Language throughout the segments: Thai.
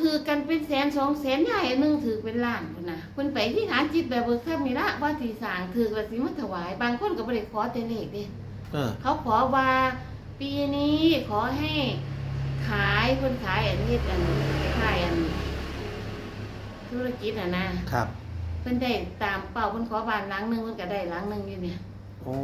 ถือกันเป็นแสนสองแสนใหญ่หนึ่งถือเป็นล้านพุ่นนะเพิ่นไปที่ฐานจิตแบบเบิกทรัพย์นี่ละว่าสีสร้างถือว่าสิมาถวาย บางคนก็บ่ได้ขอแต่เลขเด้เออเขาขอว่าปีนี้ขอให้ขายเพิ่นขายอันนี้อันขายอัน ธุรกิจอะนะครับ เพิ่นได้ตามเป้าเพิ่นขอบ้านหลังหนึงเพิ่นก็ได้หลังหนึงอยู่เนี่ย โอ้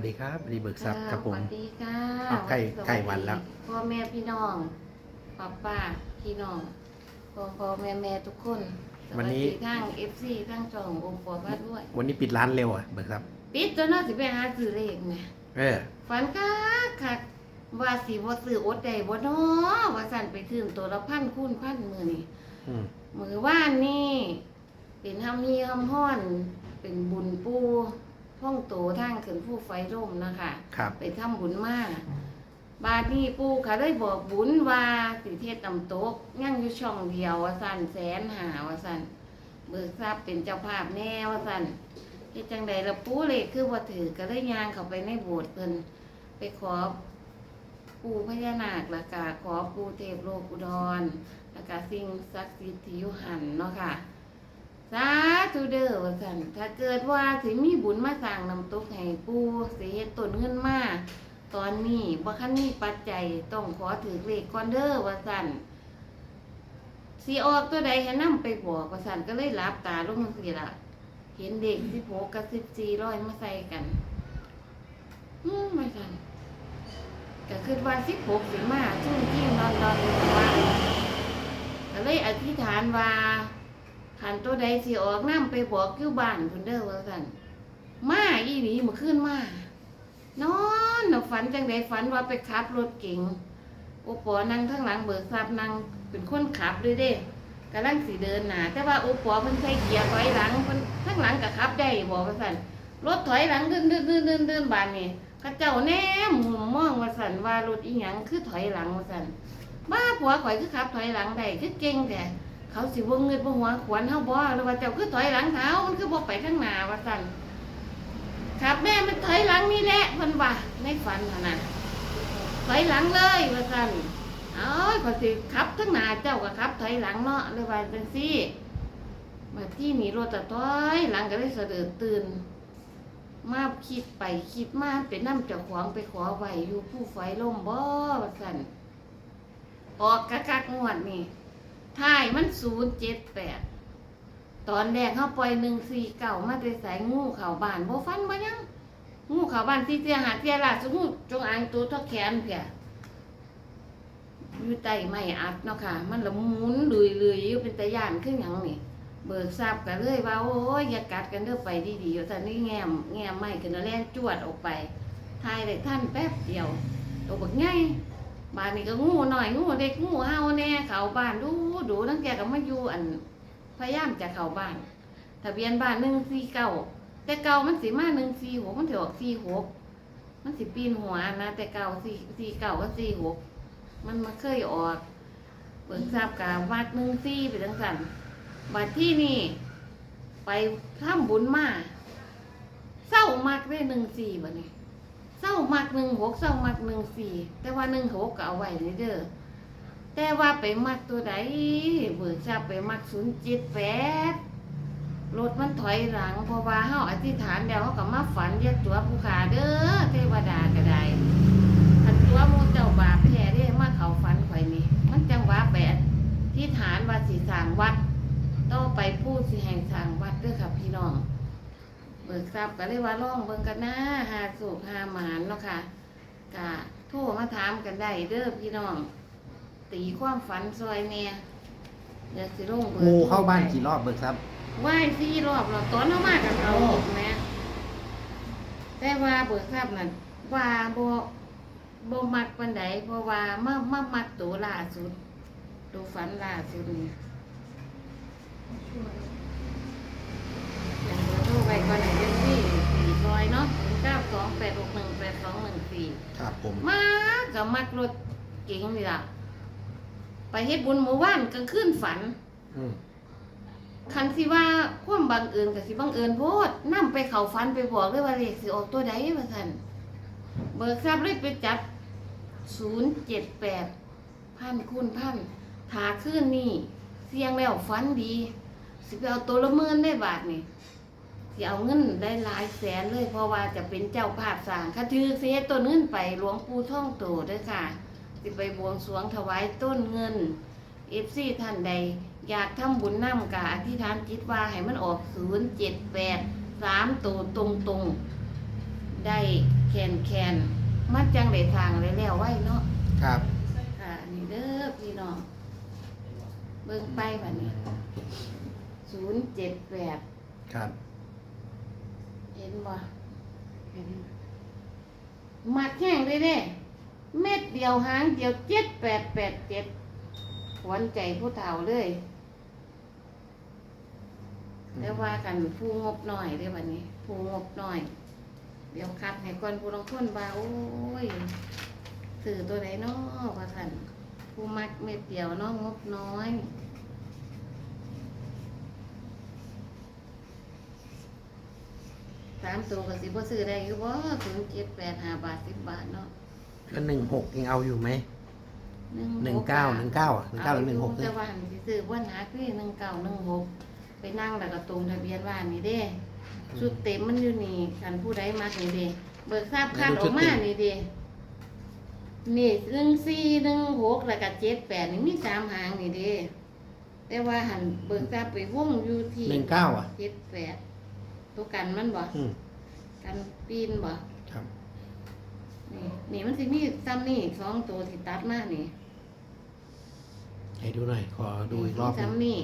วัสดีครับสวัสดีเบิกทรัพย์ครับผมสวัสดีค่ะอ้าวใกล้สสดีใกล้วันแล้วพ่อแม่พี่น้องป้าป้าพี่น้องพ่อพ่อแม่แม่ทุกคนสวันสนี้ดีทั้ง FC ทั้งจององค์ปอบ้านด้วย วันนี้ปิดร้านเร็วอะเบิกทรัพย์ปิดจนน่าสิไปหาซื้อเลขแหมเออฝันคักคักว่าสิบ่ซื้ออดได้บ่น้อว่าสั่นไปถึงตัวละพันคูณพันมื้อนี่อืมมื้อว่านนี่เป็นทำมีคำฮ้อน เป็นบุญปู ท่องโตทางขึ้นผู้ไฟร่มนะคะ ครับไปทำบุญมาบาดนี้ปู่ค่ะได้บอกบุญว่าสิเทศตำโตกยังอยู่ช่องเดียวว่าสั่นแสนหาว่าสั่นเบิกทรัพย์เป็นเจ้าภาพแน่ว่าสั่นเฮ็ดจังใดละปู่เลยคือว่าถือก็เลยย่างเข้าไปในโบสถ์เพิ่นไปขอปู่พญานาคแล้วก็ขอปู่เทพโลกอุดรแล้วก็สิ่งศักดิ์สิทธิ์ที่อยู่หันเนาะค่ะ สาธุเด้อว่าสั่นถ้าเกิดว่าสิมีบุญมาสร้างน้ำตกให้ปู่สิเฮ็ดต้นเงินมาตอนนี้บ่คันมีปัจจัยต้องขอถือเลขก่อนเด้อว่าสั่นสีออกตัวใดให้นำไปบอกว่าสั่นก็เลยรับตาลงจังซี่ล่ะ เห็นเด็ก16กับ14ร้อยมาใส่กันอืมว่าสั่นก็คิดว่า16สิมาช่วงที่นอนนอนอยู่ว่าก็เลยอธิษฐานว่า คันตัวใดสิออกนำไปบอกอยู่บ้านพุ่นเด้อว่าสั่นมาอีหลีเมื่อคืนมานอนน่ะฝันจังไดฝันว่าไปขับรถเก๋งโอปอนั่งข้างหลังเบิกทรัพย์นั่งเป็นคนขับด้วยเด้กำลังสิเดินหนาแต่ว่าโอปอเพิ่นใช้เกียร์ถอยหลังเพิ่นข้างหลังก็ขับได้บอกว่าซั่นรถถอยหลังเดินเดินเดินเดินเดินบานนี่เข้าเจ้าแนมหุ่มมองว่าซั่นว่ารถอีหยังคือถอยหลังว่าซั่นบ้าผัวข่อยคือขับถอยหลังได้คือเก่งแต่ เขาสิบ่เงินบ่หัวขวนเฮาบ่หรือว่าเจ้าคือถอยหลังเท้ามันคือบ่ไปข้างหน้าว่าซั่นครับแม่มันถอยหลังนี่แหละเพิ่นว่าในฝันนะถอยหลังเลยว่าซั่นเอ้ยก็สิขับทั้งหน้าเจ้าก็ขับถอยหลังเนาะเลยว่าจังซี่มาที่นี่รถจะถอยหลังก็เลยสดุดตื่น มาคิดไปคิดมาเป็นน้ำเจ้าของไปขอไว้อยู่ผู้ไฟล่มบ่ว่าซั่นออกกะกักงวดนี่ ท้ายมัน078ตอนแรกเขาปล่อยหนึ่งสี่เก่ามาแต่ใส่งูเข่าบ้านบ่ฟันบ่ยังงูเข่าบ้านที่เสียหาเสียล่าสุดงูจงอางตัวเท่าแขนเพียอยู่ใต้ไม้อัดเนาะค่ะ มันละมุนลุยๆอยู่เป็นตะย่านขึ้นหยังนี่เบิกทราบกันเลยว่าโอ้ยอย่ากัดกันเด้อไปดีๆอยู่แต่นี่แง้มแง้มไม้ขึ้นแล้วแล่นจวดออกไปทายได้ท่านแป๊บเดียวตัวบักใหญ่ บ้านนี้ก็งูหน่อยงูเด็กงูเห่าแน่เขาบ้านดูดูตั้งแต่ก็มาอยู่อัน พยายามจะเข้าบ้านทะเบียนบ้านหนึ่งสี่เก้าแต่เก่ามันสิมาหนึ่งสี่หกมันถือออกสี่หกมันสิปีนหัวนะแต่เก่าสี่สี่เก้าก็สี่หกมันมาเคยออกเปิดทราบกาวัดหนึ่งสี่ไปทั้งสันบัดที่นี่ ไปทำบุญมาเศร้ามากได้หนึ่งสี่บัดนี้ เศร้ามากหนึ่งหกเศร้ามากหนึ่งสี่แต่ว่าหนึ่งหกก็เอาไว้นี่เด้อแต่ว่าไปมักตัวใดเบิกทราบไปมักศูนย์เจ็ดแปดรถมันถอยหลังเพราะว่าเฮาอธิษฐานแล้วเฮาก็มาฝันเรียกตัวผู้ขาเด้อเทวดาก็ได้คันตัวมูเจ้าบาปแท้เด้มาเขาฝันข่อยนี่มันจังว่าไปอธิษฐานว่าสิสางวัดต่อไปผู้สิแห่งสางวัดเด้อค่ะพี่น้อง บิกทรัพย์ก็เลยว่าลองเบิ่งกันนะหาสูบหาหมานเนาะค่ะกะโทรมาถามกันได้เด้อพี่น้อง ตีความฝันซอยเนี่ยเดี๋ยวสิลงเบอร์งูเข้าบ้านโทรไปกี่รอบเบิกทรัพย์ไหว้สี่รอบเราตอนเอามากับเขาอีกไหมแต่ว่าเบิกทราบนั่นว่าบ่บ่มักปันใดเพราะว่ามามามักตัวล่าสุดตัวฝันล่าสุดนี่อ ย่างเบอร์โทรไปก่อนไหนเดือนที่สี่ซอยเนาะเก้าสองแปดหกหนึ่งแปดสองหนึ่งสี่ครับผมมากับมักรถเก๋งนี่ล่ะ ไปเฮ็ดบุญหมู่บ้านกลางคืนฝัน อืมคันสิว่าความบังเอิญกับสิบังเอิญโพดนํไปเข้าฝันไปบอกเลยว่าเลขสิออกตัวใดว่าซั่นเบิกทราบเลยไปจับ078พันคูณพันถาคืนนี่ เสียงแล้วฝันดี สิไปเอาตัวละหมื่นได้บาทนี่ สิเอาเงินได้หลายแสนเลยเพราะว่าจะเป็นเจ้าภาพสร้างคันถือเสียต้นเงินไปหลวงปู่ท่องโตเด้อค่ะ สิไปบวงสรวงถวายต้นเงินเอฟซีท่านใด อยากทำบุญนำกะอธิษฐานจิตว่าให้มันออกศูนย์เจ็ดแปดสามตัวตรงตรงๆได้แคนแคนๆมันจังได้ทางเลยแล้วไว้เนาะครับ ค่ะนี่เด้อพี่น้องเบิ่งไปแบบนี้ศูนย์เจ็ดแปดครับ เห็นบ่เห็นมัดแห้งเลยเด้เม็ดเดียวหางเดียวเจ็ดแปดแปดเจ็ดหวนใจผู้เฒ่าเลยเรียกว่ากันผู้งบหน่อยเรียกว่านี้ ผู้งบหน่อย เดี๋ยวคัดให้ก่อนผู้ลงทุนว่าโอ้ยสื่อตัวไหนนาะว่าท่านผู้มักเม็ดเดียวเนาะงบน้อยามตัวก็สิบ่ซื้อได้อยู่บ่ถึงเจ็ดแปดห้าบาทสิบบาทเนาะแล้วหนึ่งหกยังเอาอยู่ไหมหนึ่งหกเก้าหนึ่งเก้าอะหนึ่งเก้าหรือหนึ่งหกแต่ว่าหันสิซื้อว่าหาคือหนึ่งเก้าหนึ่งหกไปนั่งแล้วก็ตรงทะเบียนบ้านนี่เด้ชุดเต็มมันอยู่นี่คันผู้ใดมาถึงเด้เบิกทราบคัดออกมานี่เด้นี่หนึ่งสี่หนึ่งหกแล้วก็เจ็ดแปดนี่มีสามหางนี่เด้แต่ว่าหันเบิกทราบไปวงอยู่ที่หนึ่งเก้าอะเจ็ดแปด ตัวกันมันบ่อืมกันปีนบ่ครับ นี่นี่มันสิมีซ้ำนี่สองตัวที่ตัดมานี่ให้ดูหน่อย ขอดูอีกรอบหนึงซ้ำนี่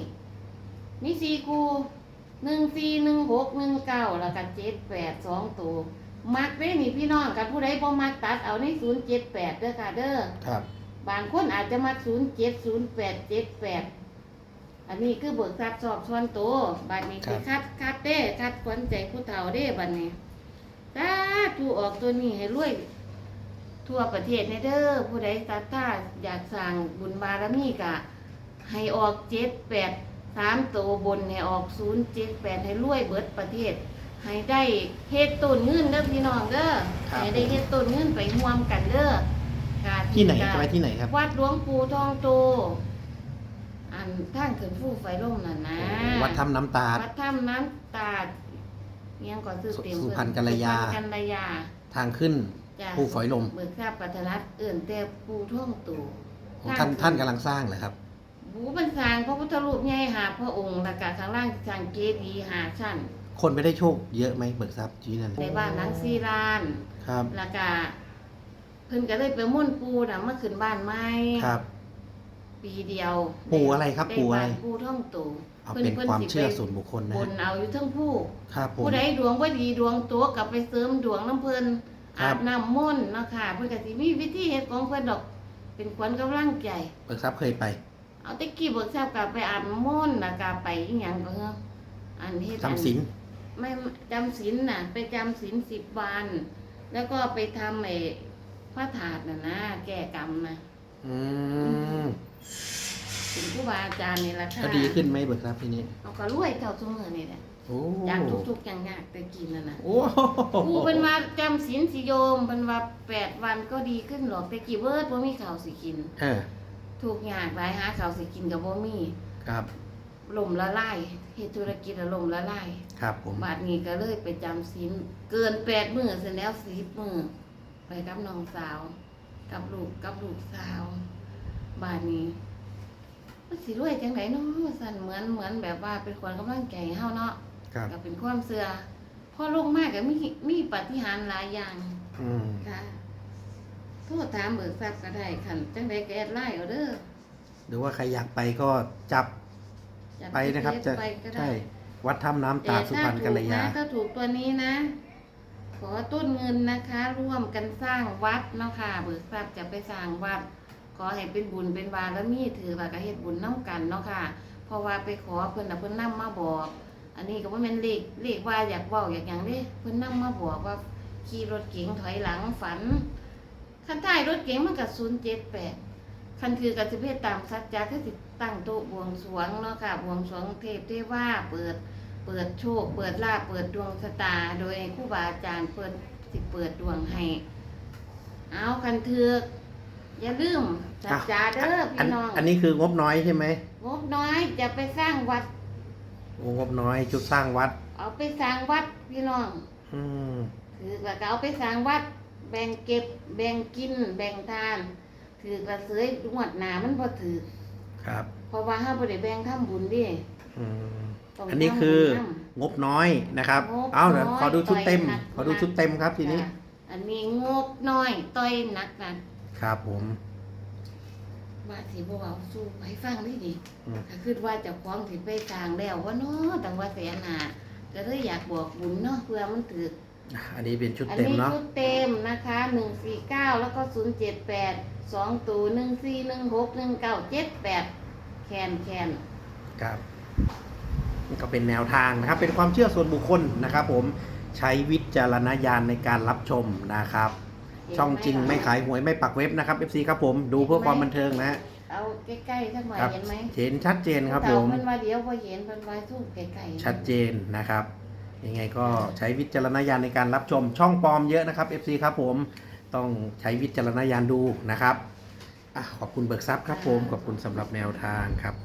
มีสี่คู่หนึ่งสี่หนึ่งหกหนึ่งเก้าแล้วก็เจ็ดแปดสองตัวมักเด้นี่พี่น้องกันผู้ใดบ่มักตัดเอาในศูนย์เจ็ดแปดเด้อค่ะเด้อครับ บางคนอาจจะมักศูนย์เจ็ดศูนย์แปดเจ็ดแปด อันนี้คือเบิกทรัพย์สอบส่วนตัวบัดนี้คือคัดคัดเด้คัดขวัญใจผู้เฒ่าเด้บัดนี้ถ้าถูกออกตัวนี้ให้รวยทั่วประเทศในเด้อผู้ใดศรัทธาอยากสั่งบุญบารมีกะ ให้ออกเจ็ดแปดสามตัวบนให้ออกศูนย์เจ็ดแปดให้รวยเบิดประเทศ ให้ได้เฮ็ดต้นเงินเด้อพี่น้องเด้อให้ได้เฮ็ดต้นเงินไปร่วมกันเด้อการที่ไหนการจะไปที่ไหนครับ วัดหลวงปู่ทองโตอั นท่านขึ้นฟูไฟร่มน่ะนะวัดถ้ำน้ำตาด วัดถ้ำน้ำตาดเนียงก่อนซื้อเต็มสุพรรณกัลยา สุพรรณกัลยาทางขึ้นจ้ะภูฝอยลมเบิกทราบปัทรัตเอื่นแต่ปูท่องตูโอ้ท่านท่านกำลังสร้างเหรอครับ บูบันสร้างพระพุทธรูปใหญ่หาพระองค์แล้วก็ข้างล่างสร้างเจดีย์หาชั้นคนไม่ได้โชคเยอะไหมเบิกทรัพย์ที่นั่นในบ้านหลังซีรานครับ แล้วก็เพิ่นก็เลยไปม่วนปูน่ะมาขึ้นบ้านใหม่ครับ ปีเดียวปู่อะไรครับด้ปู่อะไรบ้านปูท่องตูเอาเป็นความเชื่อส่วนบุคคลนะบฮะนเอาอยู่ทั้งผู้ ครับผม ผู้ใดดวงบ่ดีดวงตัวกลับไปเสริมดวงน้ำเพิ่นครัอาบ บน้ำมนต์เนาะค่ะเพิ่นก็สิมีวิธีเฮ็ดของเพิ่นดอก เป็นขวัญกำลังใจ เบิกทรัพย์เคยไป เอาแตะกี้เบิกทราบกลับไปอาบน้ำมนต์แล้วก็ไปอีหยังก็เฮาอันเฮ็ดอันจำศีลไม่จำศีลน่ะ ไปจำศีลสิบวัน แล้วก็ไปทำไอ้พระถาดน่ะนะ แก้กรรมนะอืม เป็นครูบาอาจารย์นี่แหละค่ะก็ดีขึ้นไหมเบิกทรัพย์ทีนี้ เอาก็รวยเท่าซุมื้อนี่แหละโอ้จากทุกๆอย่างยากแต่กินนั่นน่ะโอ้ครูเป็นว่าจำศีลสิโยมเป็นว่าแปดวันก็ดีขึ้นหรอกแต่กี่เบิดบ่มีข้าวสิกินเออทุกอย่างหลายหาข้าวสิกินก็บ่มีครับล่มละลายเฮ็ดธุรกิจแล้วล่มละลายครับผมบาดนี้ก็เลยไปจำศีลเกินแปดมื้อเสร็จแล้ว10มื้อไปกับน้องสาว กับลูกกับลูกสาว บาดนี้มันสิรวยจังไดเนาะสั่นเหมือนเหมือนแบบว่าเป็นคนกำลังใจให้เฮาเนาะครับก็เป็นความเชื่อพอลงมากก็มีมีปาฏิหารย์หลายอย่างอืมค่ะโทษถามเบิกทรัพย์ก็ได้คันจังได๋ก็แอดไลน์เอาเด้อหรือว่าใครอยากไปก็จับจัดไปนะครับพิเศจะษไปก็ได้ใช่วัดถ้ำน้ำตาดสุพรรณกัลยาแต่ถ้าถูกนะถ้าถูกตัวนี้นะ ขอต้นเงินนะคะ ร่วมกันสร้างวัดเนาะค่ะเบิกทรัพย์จะไปสร้างวัด ขอให้เป็นบุญเป็นบารมีถือว่าก็เฮ็ดบุญน้ำกันเนาะค่ะ เพราะว่าไปขอเพิ่นน่ะเพิ่นนำมาบอก อันนี้ก็บ่แม่นเลขเลขว่าอยากเว้าอยากหยังเด้เพิ่นนำมาบอกว่าขี่รถเก๋งถอยหลังฝันคันท้ายรถเก๋งมันก็078คันคือก็สิเพศตามสัจจะคือสิตั้งโต๊ะบวงสรวงเนาะค่ะบวงสรวงเทพเทว่าเปิดเปิดโชค เปิดลาเปิดดวงชะตา โดยครูบาอาจารย์เปิดสิเปิดดวงให้ เอาคันเถือก อย่าลืมสัจจาเด้ออันพี่น้องอันนี้คืองบน้อยใช่ไหมงบน้อยจะไปสร้างวัดโอ้งบน้อยชุดสร้างวัด เอาไปสร้างวัดพี่น้องอืมถือว่าก็เอาไปสร้างวัด แบ่งเก็บ แบ่งกิน แบ่งทาน ถือกระเสยงวดหนามันบ่ถือครับ เพราะว่าเฮาบ่ได้แบ่งทำบุญดิอืมต้งอันนี้ทำบุญคือนำงบน้อยนะครับงบเอาเดี๋ยวน้อยขอดูชุดเต็มต่อยหนักขอดูชุดเต็มครับทีนี้จ้ะอันนี้งบน้อยต่อยหนักนัก ครับผม ว่าสิบ่เอาสู้ให้ฟังดิดิอืมถ้าคิดว่าเจ้าของสิไปสร้างแล้วว่าเนาะตั้งว่าแสนหาก็เลยอยากบอกบุญเนาะเพื่อมันถืออะอันนี้เป็นชุดอันเต็มนี้เนาะ ชุดเต็มนะคะหนึ่งสี่เก้าแล้วก็ศูนย์เจ็ดแปดสองตัวหนึ่งสี่หนึ่งหกหนึ่งเก้าเจ็ดแปดแคนแคนครับนี่ก็เป็นแนวทางนะครับ เป็นความเชื่อส่วนบุคคลนะครับ ผมใช้วิจารณญาณในการรับชมนะครับ ช่องจริงไม่ขายหวยไม่ปักเว็บนะครับ FC ครับผมดูเพื่อความบันเทิงนะฮะเอาใกล้ๆสักหน่อยครับเห็นไหมเห็นชัดเจนครับผเต่ามมันว่าเดี๋ยวพอเห็นมันว่าสู้ไกลๆชัดเจนนะครับยังไงก็ใช้วิจารณญาณในการรับชมช่องปลอมเยอะนะครับ FC ครับผมต้องใช้วิจารณญาณดูนะครับอะขอบคุณเบิกทรัพย์ครับผมขอบคุณสำหรับแนวทางครับ